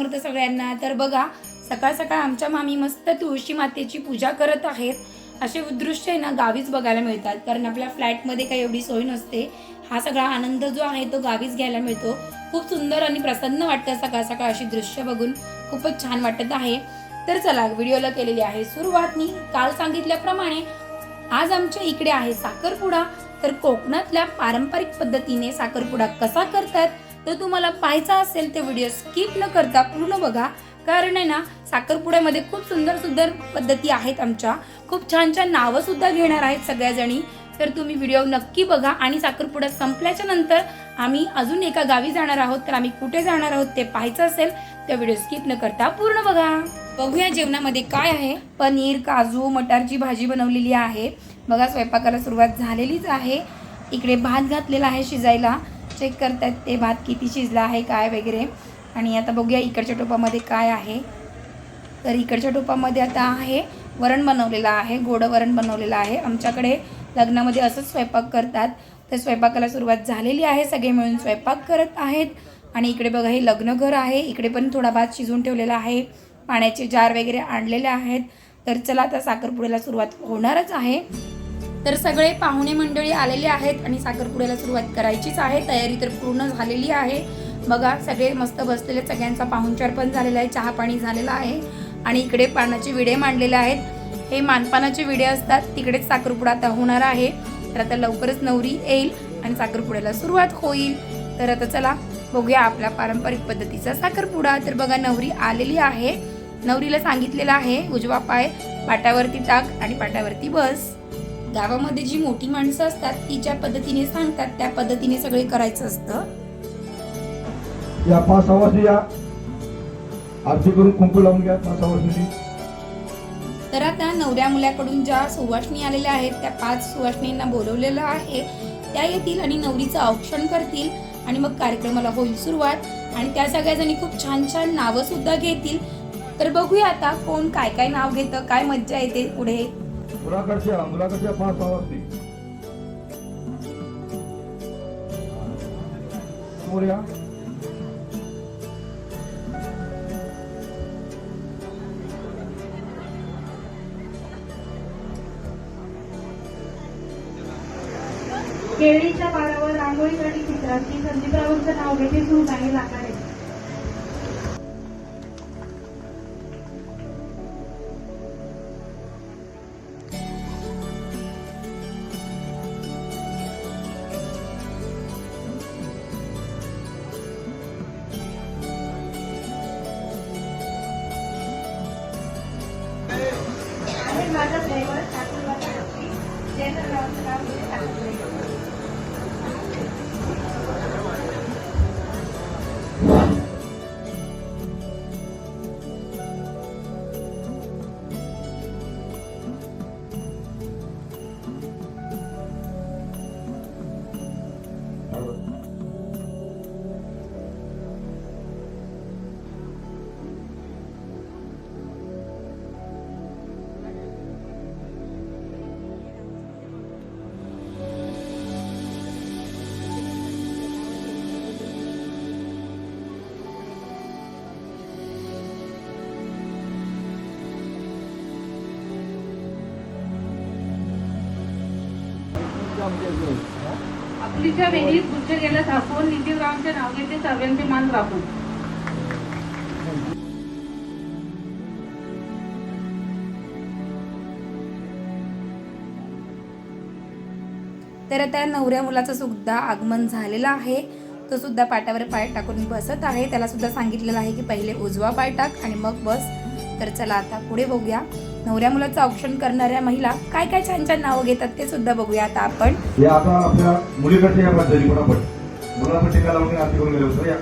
समर्थ सगळ्यांना. तर बघा सकाळ सकाळ आमच्या मामी मस्त तुळशी मातेची पूजा करत आहेत. असे दृश्य आहे ना गावीच बघायला मिळतात. कारण आपल्या फ्लॅटमध्ये काही एवढी सोय नसते. हा सगळा आनंद जो आहे तो गावीच घ्यायला मिळतो. खूप सुंदर आणि प्रसन्न वाटतं सकाळ सकाळ अशी दृश्य बघून. खूपच छान वाटत आहे. तर चला व्हिडिओला केलेली आहे सुरुवात. मी काल सांगितल्याप्रमाणे आज आमच्या इकडे आहे साखरपुडा. तर कोकणातल्या पारंपरिक पद्धतीने साखरपुडा कसा करतात? तर तुम्हाला पाहायचा असेल ते व्हिडिओ स्किप न करता पूर्ण बघा. कारण आहे ना साखरपुड्यामध्ये खूप सुंदर सुंदर पद्धती आहेत आमच्या. खूप छान छान नावं सुद्धा घेणार आहेत सगळ्याजणी. तर तुम्ही व्हिडिओ नक्की बघा आणि साखरपुडा संपल्याच्या नंतर आम्ही अजून एका गावी जाणार आहोत. तर आम्ही कुठे जाणार आहोत ते पाहायचं असेल तर व्हिडिओ स्किप न करता पूर्ण बघा. बघूया जेवणामध्ये काय आहे. पनीर काजू मटारची भाजी बनवलेली आहे. बघा स्वयंपाकाला सुरुवात झालेलीच आहे. इकडे भात घातलेला आहे शिजायला. चेक करतात ते भात किती शिजला आहे काय वगैरे. आणि आता बघूया इकडच्या टोपामध्ये काय आहे. तर इकडच्या टोपामध्ये आता आहे वरण बनवलेलं आहे गोडं वरण बनवलेलं आहे. आमच्याकडे लग्नामध्ये असंच स्वयंपाक करतात. तर स्वयंपाकाला सुरुवात झालेली आहे सगळे मिळून स्वयंपाक करत आहेत. आणि इकडे बघा हे लग्नघर आहे. इकडे पण थोडा भात शिजवून ठेवलेला आहे. पाण्याचे जार वगैरे आणलेले आहेत. तर चला आता साखरपुड्याला सुरुवात होणारच आहे. तर सगळे पाहुणे मंडळी आलेले आहेत आणि साखरपुड्याला सुरुवात करायचीच आहे. तयारी तर पूर्ण झालेली आहे. बघा सगळे मस्त बसलेले सगळ्यांचा पाहुणचार पण झालेला आहे चहा पाणी झालेला आहे आणि इकडे पानाचे विडे मांडलेले आहेत. हे मानपानाचे विडे असतात तिकडेच साखरपुडा आता होणार आहे. तर आता लवकरच नवरी येईल आणि साखरपुड्याला सुरुवात होईल. तर आता चला बघूया आपल्या पारंपरिक पद्धतीचा साखरपुडा. तर बघा नवरी आलेली आहे. नवरीला सांगितलेलं आहे उजवा पाय पाटावरती टाक आणि पाटावरती बस. गावामध्ये जी मोठी माणसं असतात ती ज्या पद्धतीने सांगतात त्या पद्धतीने सगळे करायचं असतं. या पाच वर्षी या. आरती करून कुंकू लावून घ्या पाच वर्षाची तर आता नवऱ्या मुलाकडून ज्या सुवासनी आलेल्या आहेत त्या पाच सुवासनींना बोलवलेलं आहे. त्या येतील आणि नवरीचं औक्षण करतील आणि मग कार्यक्रमाला होईल सुरुवात. आणि त्या सगळ्याजणी खूप छान छान नावं सुद्धा घेतील. तर बघूया आता कोण काय काय नाव घेतं काय मज्जा येते पुढे. मुलाकडच्या मुलाकडच्या पाच पावरती समोर या. केळीच्या पारावर रांगोळीसाठी चित्राची संदीपरावांचं नाव घेते सुरू काही लागणार आहे. आपलीच्या वेळी पुढच्या गेल्या दाखवून नितीनरावांचे नाव घेते सर्वांचे मान राखून. तर आता नवऱ्या मुलाचं सुद्धा आगमन झालेलं आहे. तो सुद्धा पाटावर पाय टाकून बसत आहे. त्याला सुद्धा सांगितलेलं आहे की पहिले उजवा पाय टाक आणि मग बस. तर चला आता पुढे बघूया. नवऱ्या मुलाचं औक्षण करणाऱ्या महिला काय काय छान छान नावं घेतात ते सुद्धा बघूया आता आपण. आता आपल्या मुलीकडच्या या पद्धती पटापट मुलाला पण टीका लावून आरती करून गेले होतं या.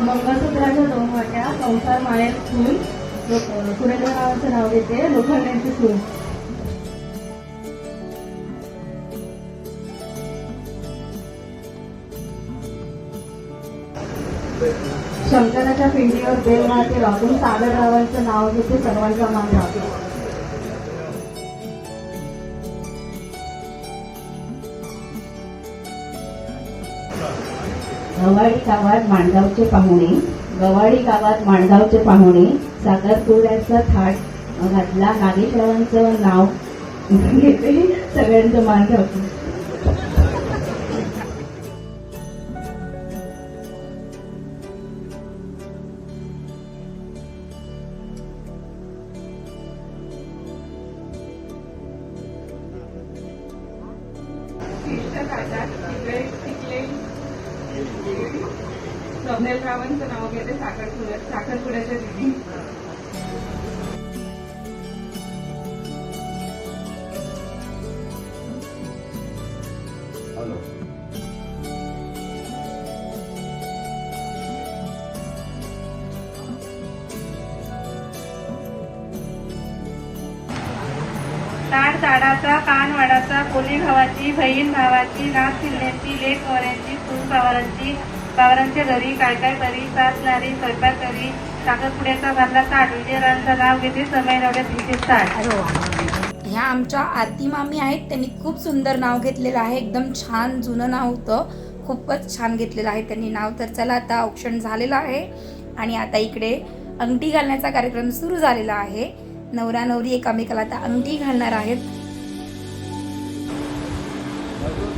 मंगळसूत्राच्या दोन वाट्या संसार माळ्यात सून सुरेंद्ररावांचं नाव घेते लोखंड्यांची सून. राजाच्या पिंडीवर बेलनाते वापरून सागररावांचं नाव घेते सर्वांच्या मान राहतो. गवाडी गावात मांडगावचे पाहुणे गवाडी गावात मांडगावचे पाहुणे सागर साखरपुड्याचा थाट घातला नागेश्वरांचं नाव घेते सगळ्यांचं मान ठेवतो आजी भावाची बहीण भावाची नाक शिल्ल्यांची लेख वऱ्यांची फुल पवारांची पवारांच्या घरी काय काय करी सास नारी स्वयंपाक करी साखरपुड्याचा भरला ताट विजयरावांचं नाव घेते समय नवऱ्यात विशेष ताट ह्या आमच्या आरती मामी आहेत त्यांनी खूप सुंदर नाव घेतलेलं आहे एकदम छान जुनं नाव होतं खूपच छान घेतलेलं आहे त्यांनी नाव. तर चला आता औक्षण झालेलं आहे आणि आता इकडे अंगठी घालण्याचा कार्यक्रम सुरू झालेला आहे. नवरा नवरी एकामेकाला आता अंगठी घालणार आहेत.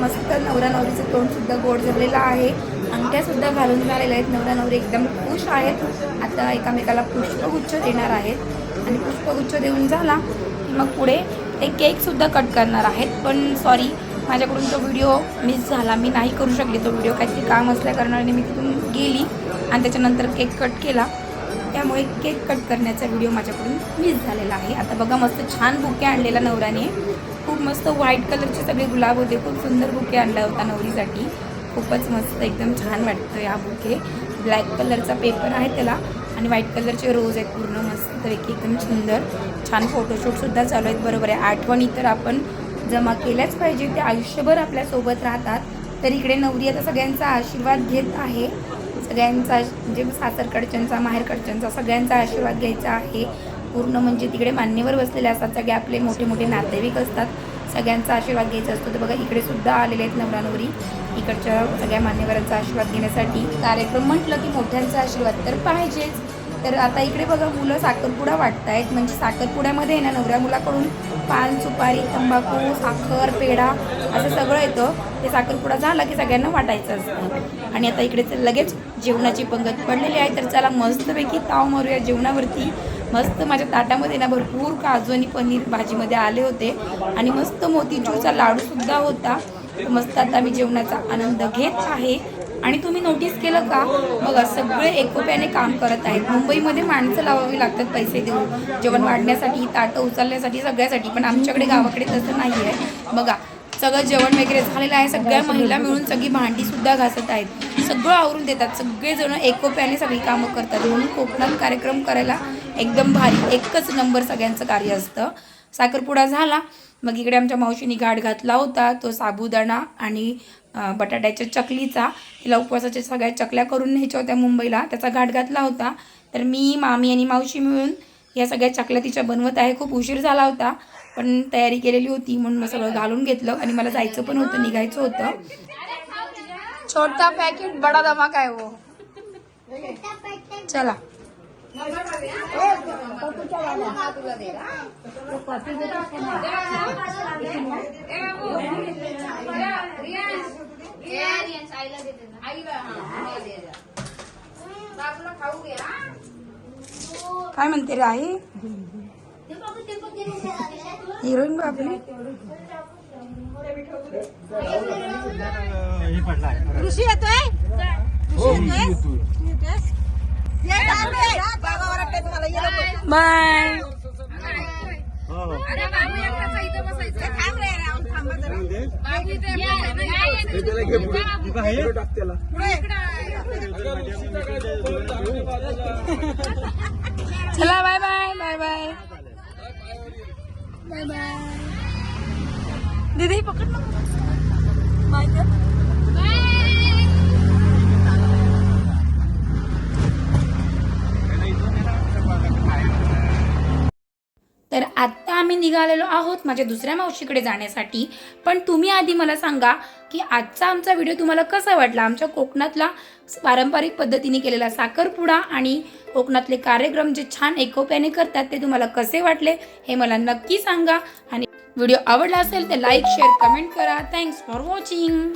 मस्त नवरा नवरीचं तोंड सुद्धा गोड झालेलं आहे. अंगठ्या सुद्धा घालून झालेल्या आहेत. नवरा नवरी एकदम खुश आहेत. आता एकामेकाला पुष्पगुच्छ देणार आहेत. आणि पुष्पगुच्छ देऊन झाला की मग पुढे ते केक सुद्धा कट करणार आहेत. पण सॉरी माझ्याकडून तो व्हिडिओ मिस झाला. मी नाही करू शकली तो व्हिडिओ काहीतरी काम असल्या कारणाने मी तिथून गेली आणि त्याच्यानंतर केक कट केला. त्यामुळे केक कट करण्याचा व्हिडिओ माझ्याकडून मिस झालेला आहे. आता बघा मस्त छान बुके आणलेला नवऱ्याने खूप मस्त व्हाईट कलरचे सगळे गुलाब होते. खूप सुंदर बुके आणला होता नवरीसाठी. खूपच मस्त एकदम छान वाटतं हा बुके. ब्लॅक कलरचा पेपर आहे त्याला आणि व्हाईट कलरचे रोज आहेत पूर्ण मस्त एक एकदम सुंदर. छान फोटोशूटसुद्धा चालू आहेत. बरोबर आहे. आठवणी तर आपण जमा केल्याच पाहिजे. ते आयुष्यभर आपल्यासोबत राहतात. तर इकडे नवरी आता सगळ्यांचा आशीर्वाद घेत आहे. सगळ्यांचा म्हणजे सासरकडच्यांचा माहेरकडच्यांचा सगळ्यांचा आशीर्वाद घ्यायचा आहे. पूर्ण म्हणजे तिकडे मान्यवर बसलेले असतात. सगळे आपले मोठे मोठे नातेवाईक असतात. सगळ्यांचा आशीर्वाद घ्यायचा असतो. तर बघा इकडे सुद्धा आलेले आहेत नवरा नवरी. इकडच्या सगळ्या मान्यवरांचा आशीर्वाद घेण्यासाठी कार्यक्रम म्हटलं की मोठ्यांचा आशीर्वाद तर पाहिजेच. तर आता इकडे बघा मुलं साखरपुडा वाटत आहेत म्हणजे साखरपुड्यामध्ये ना नवऱ्या मुलाकडून पान सुपारी तंबाखू साखर पेढा असं सगळं येतं. ते साखरपुडा झाला की सगळ्यांना वाटायचं असतं. आणि आता इकडे लगेच जेवणाची पंगत पडलेली आहे. तर चला मस्तपैकी ताव मारूया जेवणावरती. मस्त माझ्या ताटामध्ये ना भरपूर काजू आणि पनीर भाजीमध्ये आले होते. आणि मस्त मोतीचूरचा लाडूसुद्धा होता. मस्त आता मी जेवणाचा आनंद घेत आहे. आणि तुम्ही नोटीस केलं का? बघा सगळे एकोप्याने काम करत आहेत. मुंबईमध्ये माणसं लावावी लागतात पैसे देऊन. जेवण वाढण्यासाठी ताटं उचलण्यासाठी सगळ्यासाठी. पण आमच्याकडे गावाकडे तसं नाही आहे. बघा सगळं जेवण वगैरे झालेलं आहे. सगळ्या महिला मिळून सगळी भांडी सुद्धा घासत आहेत. सगळं आवरून देतात. सगळेजण एकोप्याने सगळी कामं करतात. म्हणून कोकणात कार्यक्रम करायला एकदम भारी एकच नंबर सगळ्यांचं कार्य असतं. साखरपुडा झाला. मग इकडे आमच्या मावशीने घाट घातला होता. तो साबुदाणा आणि बटाट्याच्या चकलीचा तिला उपवासाच्या सगळ्या चकल्या करून न्यायच्या होत्या मुंबईला. त्याचा घाट घातला होता. तर मी मामी आणि मावशी मिळून या सगळ्या चकल्या तिच्या बनवत आहे. खूप उशीर झाला होता पण तयारी केलेली होती. म्हणून मग सगळं घालून घेतलं आणि मला जायचं पण होतं निघायचं होतं. छोटा पॅकेट बडा दमा काय हो चला. काय म्हणते रे आई? हिरोईन बाबली ऋषी येतोय? ऋषी येतोय. बाय. चला bye bye bye bye. Bye bye. दीदी पकड ना. बाय आत्ता आम्ही निघालेलो आहोत माझ्या दुसऱ्या मावशीकडे जाण्यासाठी. पण तुम्ही आधी मला सांगा की आजचा आमचा व्हिडिओ तुम्हाला कसा वाटला? आमच्या कोकणातला पारंपरिक पद्धतीने केलेला साखरपुडा आणि कोकणातले कार्यक्रम जे छान एकोप्याने करतात ते तुम्हाला कसे वाटले हे मला नक्की सांगा. आणि व्हिडिओ आवडला असेल तर लाईक शेअर कमेंट करा. Thanks for watching